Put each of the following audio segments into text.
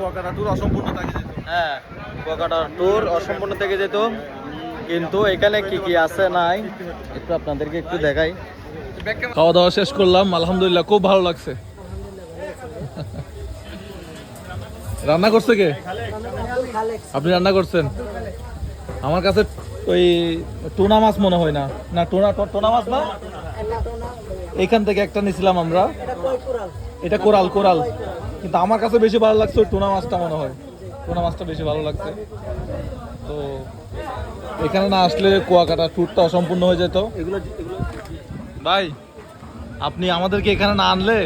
Kuakata tour অসম্পূর্ণ থাকে যেত। হ্যাঁ কুয়াকাটা ট্যুর অসম্পূর্ণ থেকে যেত। কিন্তু এখানে কি কি আছে নাই একটু আপনাদেরকে একটু দেখাই। খাওয়া দাওয়া শেষ করলাম আলহামদুলিল্লাহ খুব ভালো লাগছে। রান্না করছে কে? আপনি রান্না করছেন? আমার কাছে ওই টোনা মাছ মনে হয় না। না টুনা টুনা মাছ না? এখান থেকে একটা নিছিলাম আমরা। এটা কোরাল কোরাল। কিন্তু আমার কাছে বেশি ভালো লাগছে ওই টুনা মাছটা মনে হয়। টোনা মাছটা বেশি ভালো লাগছে। তো এখানে না আসলে কুয়াকাটা ট্যুরটা অসম্পূর্ণ হয়ে যেত। ভাই আপনি আমাদেরকে এখানে না আনলে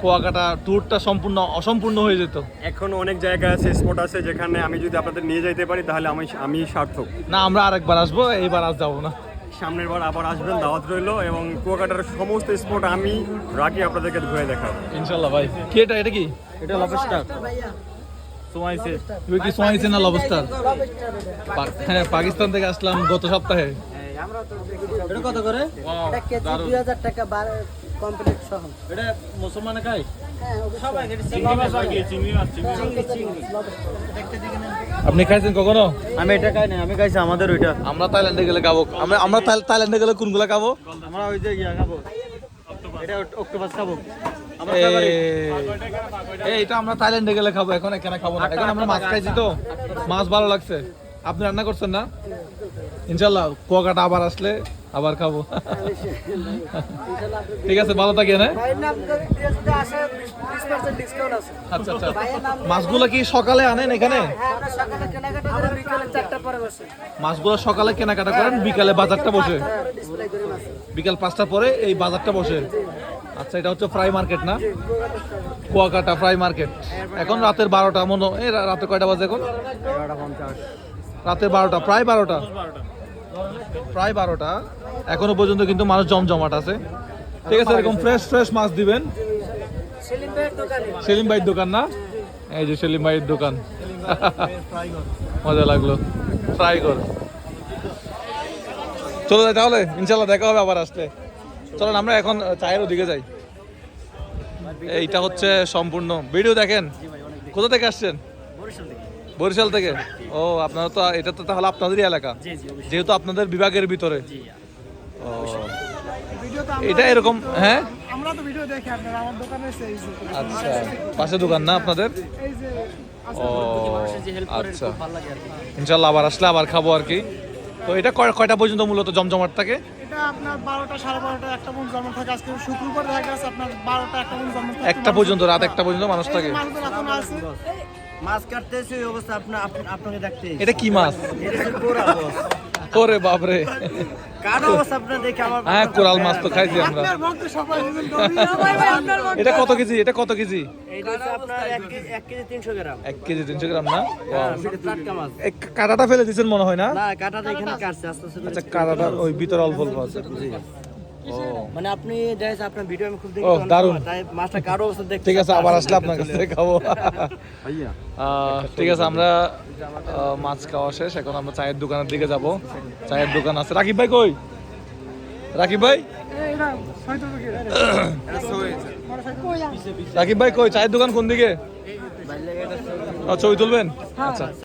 কুয়াকাটা ট্যুরটা সম্পূর্ণ অসম্পূর্ণ হয়ে যেত। এখনও অনেক জায়গা আছে স্পট আছে যেখানে আমি যদি আপনাদের নিয়ে যাইতে পারি তাহলে আমি আমি সার্থক। না আমরা আরেকবার আসব এইবার আজ যাব না। সামনের বার আবার আসবেন দাওয়াত রইল এবং কুয়াকাটার সমস্ত স্পট আমি রাখি আপনাদেরকে ঘুরে দেখাবো। ইনশাল্লাহ ভাই। কি এটা? এটা কি? এটা লবস্টার সোয়াইছে। তুমি কি সোয়াইছে না লবস্টার হ্যাঁ পাকিস্তান থেকে আসলাম গত সপ্তাহে। এটা কত করে? এটা কেজি দুই হাজার টাকা কমপ্লিট সহ। এটা মুসলমানে খায় হ্যাঁ অবশ্যই। চিংড়ি চিংড়ি আপনি খাইছেন কখনো? আমি এটা খাই না আমি খাইছি আমাদের ওইটা। আমরা থাইল্যান্ডে গেলে খাব। আমরা আমরা থাই- থাইল্যান্ডে গেলে কোনগুলো খাব? আমরা ওই যে ইয়া খাব। এটা অক্টোপাস খাব। আমরা এই খাবারই। এটা আমরা থাইল্যান্ডে গেলে খাব এখন এখানে খাব না। এখন আমরা মাছ খাইছি তো। মাছ ভালো লাগছে। আপনি রান্না করছেন না? ইনশাল্লাহ কুয়াকাটা আবার আসলে আবার খাব। ঠিক আছে ভালো থাকেন হ্যাঁ? আচ্ছা আচ্ছা। মাছগুলো কি সকালে আনেন এখানে? হ্যাঁ সকালে কেনাকাটা করে বিকালে চারটা পরে বসে। মাছগুলো সকালে কেনাকাটা করেন বিকালে বাজারটা বসে। বিকাল পাঁচটার পরে এই বাজারটা বসে। আচ্ছা এটা হচ্ছে ফ্রাই মার্কেট না? কুয়াকাটা। Fry market. এখন রাতের বারোটা মনে হয়- এই রাতে কয়টা বাজে এখন? রাতের বারোটা প্রায় বারোটা। প্রায় বারোটা। এখনও পর্যন্ত কিন্তু মানুষ জমজমাট আছে। ঠিক আছে, এরকম ফ্রেশ ফ্রেশ মাছ দিবেন। সেলিম ভাইয়ের দোকানে না? এই যে সেলিম ভাইয়ের দোকান। মজা লাগল। ফ্রাই কর। চলো যাই তাহলে, ইনশাল্লাহ দেখা হবে আবার আসলে চলেন, আমরা এখন চায়ের ওদিকে যাই। এইটা হচ্ছে সম্পূর্ণ। ভিডিও দেখেন। কোথা থেকে আসছেন? বরিশাল থেকে? ও আপনারা তো এটা তো তাহলে আপনাদেরই এলাকা? যেহেতু আপনাদের বিভাগের ভিতরে। ও। এটা এরকম হ্যাঁ? আমরা তো ভিডিও দেখি আপনার আমার দোকানে এসে এই যে আচ্ছা পাশে দোকান না আপনাদের? ও আচ্ছা। ইনশাল্লাহ আবার আসলে আবার খাব আর কি। তো এটা কয়টা পর্যন্ত মূলত জমজমাট থাকে? এটা আপনার বারোটা সাড়ে বারোটা একটা পর্যন্ত জন্ম থাকে। আজকে শুক্রবার দেখা গেছে আপনার বারোটা একটা পর্যন্ত জন্ম একটা পর্যন্ত রাত একটা পর্যন্ত মানুষ থাকে। মানুষজন এখন আছে। মাছ কাটতেছি ওই অবস্থা আপনি আপনি- আপনাকে দেখতে এটা কি মাছ? এটা কার অবস্থা আপনার দেখে আমার হ্যাঁ কোরাল মাছ তো খাইছি আমরা। আপনার ভক্ত সবাই আপনার এটা কত কেজি? এটা কত কেজি? এইটা হচ্ছে আপনার এক কেজি তিনশো গ্রাম। এক কেজি তিনশো গ্রাম না? হ্যাঁ, কাটাটা ফেলে দিচ্ছেন মনে হয় না? না কাটাটা এখানে কাটছে আস্তে আস্তে করে। আচ্ছা কাটাটা ওই ভিতরে অল্প অল্প আছে। মানে আপনি আপনার ভিডিও আমি খুব দেখি ও, তাই মাছটা কারও অবস্থা দেখতে ঠিক আছে আবার আসলে আপনার কাছ খাব। ঠিক আছে আমরা মাছ খাওয়া শেষ এখন আমরা চায়ের দোকানের দিকে যাব। চায়ের দোকান আছে। রাকিব ভাই কই? রাকিব ভাই? রাকিব ভাই কই? চায়ের দোকান কোন দিকে? ও, ছবি তুলবেন? আচ্ছা।